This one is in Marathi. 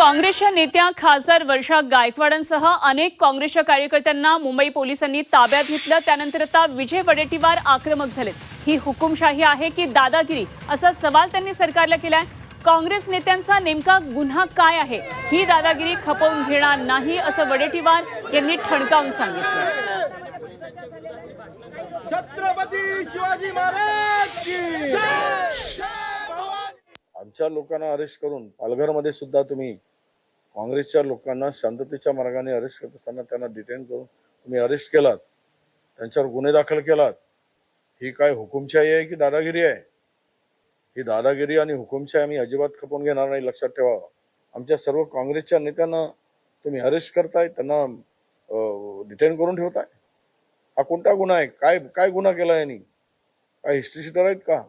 काँग्रेसच्या नेत्या खासदार वर्षा गायकवाडांसह अनेक काँग्रेसच्या कार्यकर्त्यांना मुंबई पोलिसांनी ताब्यात घेतलं. त्यानंतर आता विजय वडेट्टीवार आक्रमक झालेत. ही हुकुमशाही आहे की दादागिरी असा सवाल त्यांनी सरकारला केलाय. काँग्रेस नेत्यांचा नेमका गुन्हा काय आहे? ही दादागिरी खपवून घेणार नाही असं वडेट्टीवार यांनी ठणकावून सांगितलं. छत्रपती शिवाजी महाराज की आमच्या लोकांना अरेस्ट करून पालघरमध्ये सुद्धा तुम्ही काँग्रेसच्या लोकांना शांततेच्या मार्गाने अरेस्ट करत असताना त्यांना डिटेन करून तुम्ही अरेस्ट केलात त्यांच्यावर गुन्हे दाखल केलात ही काय हुकुमशाही आहे की दादागिरी आहे? ही दादागिरी आणि हुकुमशाही आम्ही अजिबात खपवून घेणार नाही लक्षात ठेवा. आमच्या सर्व काँग्रेसच्या नेत्यांना तुम्ही अरेस्ट करताय त्यांना डिटेन करून ठेवताय? हा कोणता गुन्हा आहे? काय काय गुन्हा केला यांनी? काय हिस्ट्री शीटर आहेत का?